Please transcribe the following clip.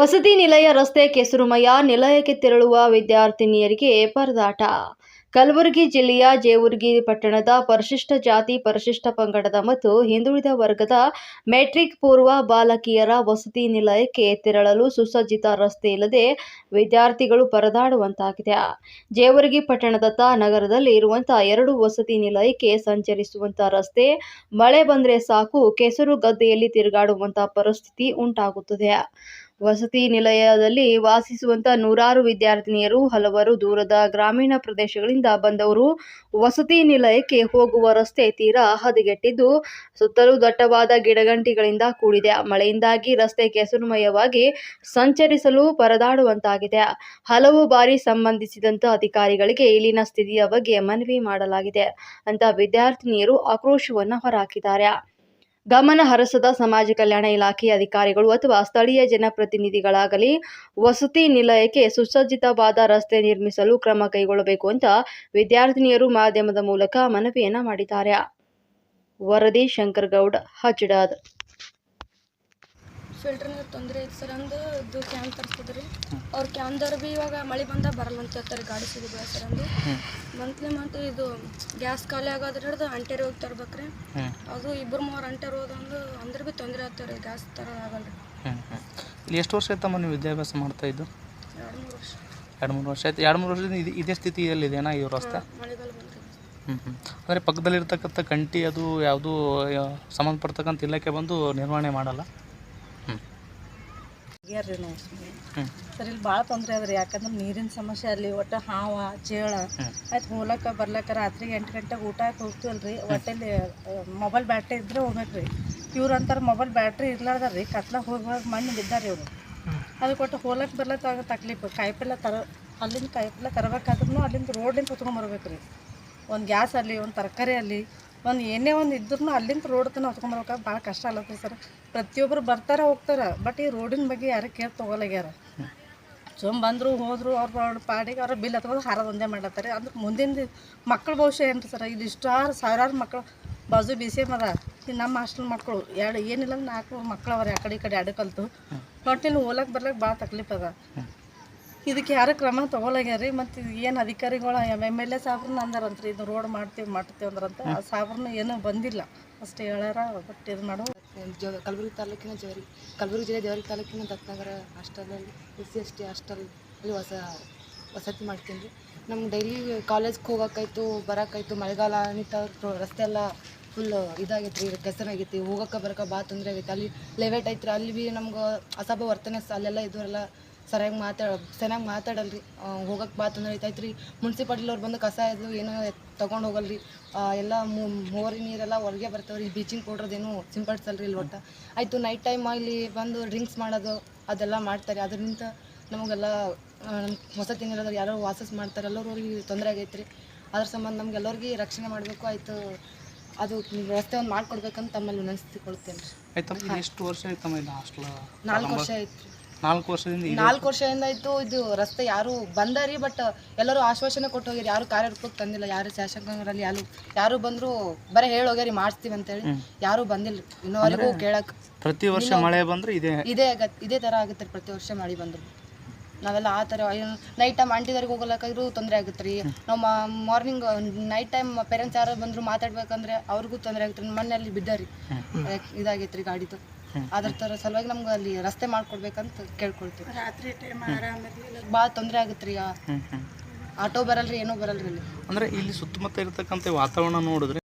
ವಸತಿ ನಿಲಯ ರಸ್ತೆ ಕೆಸರುಮಯ ನಿಲಯಕ್ಕೆ ತೆರಳುವ ವಿದ್ಯಾರ್ಥಿನಿಯರಿಗೆ ಪರದಾಟ. ಕಲಬುರಗಿ ಜಿಲ್ಲೆಯ ಜೇವರ್ಗಿ ಪಟ್ಟಣದ ಪರಿಶಿಷ್ಟ ಜಾತಿ, ಪರಿಶಿಷ್ಟ ಪಂಗಡದ ಮತ್ತು ಹಿಂದುಳಿದ ವರ್ಗದ ಮೆಟ್ರಿಕ್ ಪೂರ್ವ ಬಾಲಕಿಯರ ವಸತಿ ನಿಲಯಕ್ಕೆ ತೆರಳಲು ಸುಸಜ್ಜಿತ ರಸ್ತೆ ಇಲ್ಲದೆ ವಿದ್ಯಾರ್ಥಿಗಳು ಪರದಾಡುವಂತಾಗಿದೆ. ಜೇವರ್ಗಿ ಪಟ್ಟಣದತ್ತ ನಗರದಲ್ಲಿ ಇರುವಂತಹ ಎರಡು ವಸತಿ ನಿಲಯಕ್ಕೆ ಸಂಚರಿಸುವಂತಹ ರಸ್ತೆ ಮಳೆ ಬಂದರೆ ಸಾಕು, ಕೆಸರು ಗದ್ದೆಯಲ್ಲಿ ತಿರುಗಾಡುವಂತಹ ಪರಿಸ್ಥಿತಿ ಉಂಟಾಗುತ್ತದೆ. ವಸತಿ ನಿಲಯದಲ್ಲಿ ವಾಸಿಸುವಂತ ನೂರಾರು ವಿದ್ಯಾರ್ಥಿನಿಯರು, ಹಲವರು ದೂರದ ಗ್ರಾಮೀಣ ಪ್ರದೇಶಗಳಿಂದ ಬಂದವರು. ವಸತಿ ನಿಲಯಕ್ಕೆ ಹೋಗುವ ರಸ್ತೆ ತೀರಾ ಹದಗೆಟ್ಟಿದ್ದು, ಸುತ್ತಲೂ ದಟ್ಟವಾದ ಗಿಡಗಂಟಿಗಳಿಂದ ಕೂಡಿದೆ. ಮಳೆಯಿಂದಾಗಿ ರಸ್ತೆ ಕೆಸರುಮಯವಾಗಿ ಸಂಚರಿಸಲು ಪರದಾಡುವಂತಾಗಿದೆ. ಹಲವು ಬಾರಿ ಸಂಬಂಧಿಸಿದಂತ ಅಧಿಕಾರಿಗಳಿಗೆ ಇಲ್ಲಿನ ಸ್ಥಿತಿಯ ಬಗ್ಗೆ ಮನವಿ ಮಾಡಲಾಗಿದೆ. ಅಂತ ವಿದ್ಯಾರ್ಥಿನಿಯರು ಆಕ್ರೋಶವನ್ನು ಹೊರಹಾಕಿದ್ದಾರೆ ಗಮನ ಹರಸದ ಸಮಾಜ ಕಲ್ಯಾಣ ಇಲಾಖೆಯ ಅಧಿಕಾರಿಗಳು ಅಥವಾ ಸ್ಥಳೀಯ ಜನಪ್ರತಿನಿಧಿಗಳಾಗಲಿ ವಸತಿ ನಿಲಯಕ್ಕೆ ಸುಸಜ್ಜಿತವಾದ ರಸ್ತೆ ನಿರ್ಮಿಸಲು ಕ್ರಮ ಕೈಗೊಳ್ಳಬೇಕು ಅಂತ ವಿದ್ಯಾರ್ಥಿನಿಯರು ಮಾಧ್ಯಮದ ಮೂಲಕ ಮನವಿಯನ್ನ ಮಾಡಿದ್ದಾರೆ. ವರದಿ ಶಂಕರಗೌಡ್ ಹಜಡದ್ ನೀರು ತೊಂದರೆ ಐತೆ ಸರ್ ಅಂದು ಇದು ಕ್ಯಾನ್ ತರಿಸ್ತದ್ರಿ ಅವ್ರ ಕ್ಯಾನ್ದವ್ರು ಭೀ ಇವಾಗ ಮಳೆ ಬಂದಾಗ ಬರಲ್ಲ ಅಂತ ಹೇಳ್ತಾರೆ ಗಾಡಿ ಸಿಗೋದಿಲ್ಲ ಸರ್ ಅಂದು. ಮಂತ್ಲಿ ಮಂತ್ ಇದು ಗ್ಯಾಸ್ ಖಾಲಿ ಆಗೋದ್ರ ಹಿಡ್ದು ಅಂಟೇರಿ ಹೋಗಿ ತರ್ಬೇಕ್ರಿ. ಅದು ಇಬ್ಬರು ಮೂವರು ಅಂಟೇರಿ ಹೋದಂದು ಅಂದ್ರೆ ಭೀ ತೊಂದರೆ ಆಗ್ತಾರೆ ಗ್ಯಾಸ್ ಆಗಲ್ಲ ರೀ ಇಲ್ಲಿ ಎಷ್ಟು ವರ್ಷ ಆಯ್ತಮ್ಮ ನೀವು ವಿದ್ಯಾಭ್ಯಾಸ ಮಾಡ್ತಾ ಇದ್ದು? ಎರಡು ಮೂರು ವರ್ಷ. ಎರಡು ಮೂರು ವರ್ಷ ಆಯ್ತು. ಎರಡು ಮೂರು ವರ್ಷದಿಂದ ಇದು ಇದೇ ಸ್ಥಿತಿಯಲ್ಲಿದೆಯಾ ಇವ್ರ ರಸ್ತೆ? ಮಳೆಗಾಲ ಬಂದ್ರಿ. ಹ್ಞೂ ಹ್ಞೂ ಅಂದರೆ ಪಕ್ಕದಲ್ಲಿರ್ತಕ್ಕಂಥ ಕಂಟಿ ಅದು ಯಾವುದೂ ಸಂಬಂಧಪಡ್ತಕ್ಕಂಥ ಇಲಾಖೆ ಬಂದು ನಿರ್ವಹಣೆ ಮಾಡಲ್ಲ? ಆಗ್ಯಾರ್ರಿ ನಾವು. ಹ್ಞೂ ಸರ್ ಇಲ್ಲಿ ಭಾಳ ತೊಂದರೆ ಅದ ರೀ ಯಾಕಂದ್ರೆ ನೀರಿನ ಸಮಸ್ಯೆ ಅಲ್ಲಿ ಒಟ್ಟು ಹಾವ ಚೇಳ ಆಯ್ತು ಹೋಲಕ್ಕ ಬರ್ಲಕ್ಕ ರಾತ್ರಿ ಎಂಟು ಗಂಟೆಗೆ ಊಟ ಹೋಗ್ತೀವಲ್ಲ ರೀ ಒಟ್ಟಲ್ಲಿ ಮೊಬೈಲ್ ಬ್ಯಾಟ್ರಿ ಇದ್ರೆ ಹೋಗ್ಬೇಕ್ರಿ. ಇವ್ರು ಅಂತಾರೆ ಮೊಬೈಲ್ ಬ್ಯಾಟ್ರಿ ಇರ್ಲಾರ್ದಾರ. ರೀ ಕತ್ಲಾಗ ಹೋಗಿ ಹೋಗಿ ಮಣ್ಣು ಬಿದ್ದಾರೆ ಇವರು. ಅದಕ್ಕೆ ಒಟ್ಟು ಹೋಲಕ್ಕೆ ಬರ್ಲಕ್ಕ ತಕ್ಲೀಫ್ ಕಾಯಿಪಲ್ಲೆ ತರ ಅಲ್ಲಿಂದ ಕಾಯಿಪಲ್ಲೆ ತರಬೇಕಾದ್ರೂ ಅಲ್ಲಿಂದ ರೋಡ್ಲಿಂದ ಕುತ್ಕೊಂಡ್ಬರ್ಬೇಕು ರೀ ಒಂದು ಗ್ಯಾಸ್ ಅಲ್ಲಿ ಒಂದು ತರಕಾರಿ ಅಲ್ಲಿ. ಒಂದು ಏನೇ ಒಂದು ಇದ್ರೂ ಅಲ್ಲಿಂದ ರೋಡ್ ತನಕ ಹೊತ್ಕೊಂಬರ್ಬೇಕಾದ್ರೆ ಭಾಳ ಕಷ್ಟ ಆಗತ್ತೆ ಸರ್. ಪ್ರತಿಯೊಬ್ಬರು ಬರ್ತಾರೆ ಹೋಗ್ತಾರೆ. ಬಟ್ ಈ ರೋಡಿನ ಬಗ್ಗೆ ಯಾರು ಕೇರ್ ತೊಗೊಲಾಗ್ಯಾರ ಸುಮ್ ಬಂದರು ಹೋದರು ಅವ್ರ ಪಾಡಿಗೆ ಅವ್ರ ಬಿಲ್ ಹತ್ಕೊಂಡು ಹಾರೋದು ಒಂದೇ ಮಾಡತ್ತಾರೆ ಅಂದ್ರೆ ಮುಂದಿನ ಮಕ್ಕಳ ಭವಿಷ್ಯ ಏನು ಸರ್? ಇದು ಇಷ್ಟಾರು ಸಾವಿರಾರು ಮಕ್ಕಳು ಬಾಜು ಬಿ ಸಿ ಎಂ ಅದ. ಈ ನಮ್ಮ ಹಾಸ್ಟೆಲ್ ಮಕ್ಕಳು ಎರಡು ಏನಿಲ್ಲ ನಾಲ್ಕು ಮಕ್ಕಳು ಅವ್ರ ಆ ಕಡೆ ಈ ಕಡೆ ಎರಡು ಕಲ್ತು ಒಟ್ಟಿನ ಹೋಲಕ್ಕೆ ಬರ್ಲಕ್ಕೆ ಭಾಳ ತಕ್ಲೀಫ್ ಅದ. ಇದಕ್ಕೆ ಯಾರು ಕ್ರಮ ತೊಗೊಳಗ್ಯಾರಿ? ಮತ್ತು ಏನು ಅಧಿಕಾರಿಗಳು ಎಂ ಎಲ್ ಎ ಸಾಬ್ರನ್ನ ಅಂದಾರಂತ್ರಿ? ಇದು ರೋಡ್ ಮಾಡ್ತೀವಿ ಮಾಡ್ತೀವಿ ಅಂದ್ರಂತ ಆ ಸಾಬ್ರನ್ನ ಏನೂ ಬಂದಿಲ್ಲ. ಅಷ್ಟೇ ಹೇಳ್ಯಾರ ಬಟ್ ಇದು ಮಾಡೋ. ಜ, ಕಲಬುರಗಿ ತಾಲೂಕಿನ ಜವರಿ, ಕಲಬುರಗಿ ಜಿಲ್ಲೆ ಜವರಿ ತಾಲೂಕಿನ Dattanagar ಹಾಸ್ಟೆಲಲ್ಲಿ, S C, S T hostel ಅಲ್ಲಿ ಹೊಸ ವಸತಿ ಮಾಡ್ತೀನಿ. ರೀ ನಮ್ಗೆ ಡೈಲಿ ಕಾಲೇಜ್ಗೆ ಹೋಗೋಕ್ಕಾಯ್ತು ಬರೋಕ್ಕಾಯ್ತು ಮಳೆಗಾಲ ಅನಿತ ರಸ್ತೆ ಎಲ್ಲ ಫುಲ್ ಇದಾಗೈತೆ ರೀ ಕೆಸರಾಗೈತಿ. ಹೋಗೋಕೆ ಬರೋಕೆ ಭಾಳ ತೊಂದರೆ ಆಗೈತೆ. ಅಲ್ಲಿ ಲೇವೇಟ್ ಐತ್ರಿ, ಅಲ್ಲಿ ಭೀ ನಮ್ಗೆ ಅಸಭ್ಯ ವರ್ತನೆ ಅಲ್ಲೆಲ್ಲ ಇದ್ದವರೆಲ್ಲ ಸರಿಯಾಗಿ ಮಾತಾಡ ಚೆನ್ನಾಗಿ ಮಾತಾಡಲ್ರಿ. ರೀ ಹೋಗಕ್ಕೆ ಭಾಳ ತೊಂದರೆ ಐತೈತೆ ರೀ ಮುನ್ಸಿಪಾಲ್ಟಿಲಿ ಅವ್ರು ಬಂದು ಕಸ ಇದ್ಲು ಏನೋ ತೊಗೊಂಡು ಹೋಗಲ್ಲ ರೀ ಎಲ್ಲ ಮೋರಿ ನೀರೆಲ್ಲ ಹೊರಗೆ ಬರ್ತಾವೆ ರೀ ಬ್ಲೀಚಿಂಗ್ ಪೌಡ್ರದೇನು ಸಿಂಪಡಿಸಲ್ಲ ರೀ ಇಲ್ಲಿ ಒಟ್ಟು ಆಯಿತು ನೈಟ್ ಟೈಮ್ ಇಲ್ಲಿ ಬಂದು ಡ್ರಿಂಕ್ಸ್ ಮಾಡೋದು ಅದೆಲ್ಲ ಮಾಡ್ತಾರೆ. ಅದರಿಂದ ನಮಗೆಲ್ಲ ನಮ್ಮ ವಸತಿ ಯಾರು ಯಾರೋ ವಾಸಸ್ ಮಾಡ್ತಾರೆ. ಎಲ್ಲರೂ ಅವ್ರಿಗೆ ತೊಂದರೆ ಆಗೈತೆ ರೀ ಅದ್ರ ಸಂಬಂಧ ನಮ್ಗೆ ಎಲ್ಲರಿಗೆ ರಕ್ಷಣೆ ಮಾಡಬೇಕು. ಆಯಿತು ಅದು ವ್ಯವಸ್ಥೆ ಒಂದು ಮಾಡಿಕೊಡ್ಬೇಕಂತ ತಮ್ಮಲ್ಲಿ ವಿನಂತಿಸಿಕೊಳ್ತೇನೆ ರೀ ಎಷ್ಟು ವರ್ಷ ಇದು ನಾಲ್ಕು ವರ್ಷ ಆಯ್ತು ನಾಲ್ಕು ವರ್ಷದಿಂದ ಇದೆ. ನಾಲ್ಕು ವರ್ಷದಿಂದ ಇತ್ತು ಇದು ರಸ್ತೆ ಯಾರು ಬಂದಾರಿ ಬಟ್ ಎಲ್ಲರೂ ಆಶ್ವಾಸನೆ ಕೊಟ್ಟು ಹೋಗ್ಯಾರ ಯಾರು ಕಾರ್ಯರೂಪಕ್ಕೆ ತಂದಿಲ್ಲ ಯಾರು ಶಾಸಕರಲ್ಲಿ ಯಾರು ಯಾರು ಬಂದ್ರು ಬರೀ ಹೇಳಿ ಹೋಗ್ಯಾರಿ ಮಾಡಿಸ್ತೀವಿ ಅಂತೇಳಿ ಯಾರು ಬಂದಿಲ್ಲ. ಇನ್ನೂವರೆಗೂ ಕೇಳಕ್ ಪ್ರತಿ ವರ್ಷ ಮಳೆ ಬಂದ್ರೆ ಇದೇ ಇದೇ ಆಗತ್ ಇದೇ ತರ ಆಗುತ್ತೆ ಪ್ರತಿ ವರ್ಷ ಮಳೆ ಬಂದ್ರು. ನಾವೆಲ್ಲ ಆ ಥರ ನೈಟ್ ಟೈಮ್ ಆಂಟಿದವ್ರಿಗೆ ಹೋಗಲಕ್ಕಾದ್ರೂ ತೊಂದರೆ ಆಗುತ್ತೆ ರೀ. ನಾವು ಮಾರ್ನಿಂಗ್ ನೈಟ್ ಟೈಮ್ ಪೇರೆಂಟ್ಸ್ ಯಾರು ಬಂದ್ರು ಮಾತಾಡ್ಬೇಕಂದ್ರೆ ಅವ್ರಿಗೂ ತೊಂದರೆ ಆಗುತ್ತೆ ರೀ ಮೊನ್ನೆ ಅಲ್ಲಿ ಬಿದ್ದಾರಿ ಇದಾಗೈತೆ ರೀ ಗಾಡಿದು. ಅದ್ರ ತರ ಸಲುವಾಗಿ ನಮ್ಗೆ ಅಲ್ಲಿ ರಸ್ತೆ ಮಾಡ್ಕೊಡ್ಬೇಕಂತ ಕೇಳ್ಕೊಳ್ತೀವಿ. ರಾತ್ರಿ ಟೈಮ್ ಆರಾಮಿರಲಿಲ್ಲ ಭಾಳ ತೊಂದರೆ ಆಗುತ್ತೆ ಆಟೋ ಬರಲ್ರಿ ಏನೂ ಬರಲ್ರಿ ಇಲ್ಲಿ. ಅಂದರೆ ಇಲ್ಲಿ ಸುತ್ತಮುತ್ತ ಇರತಕ್ಕಂಥ ವಾತಾವರಣ ನೋಡಿದ್ರೆ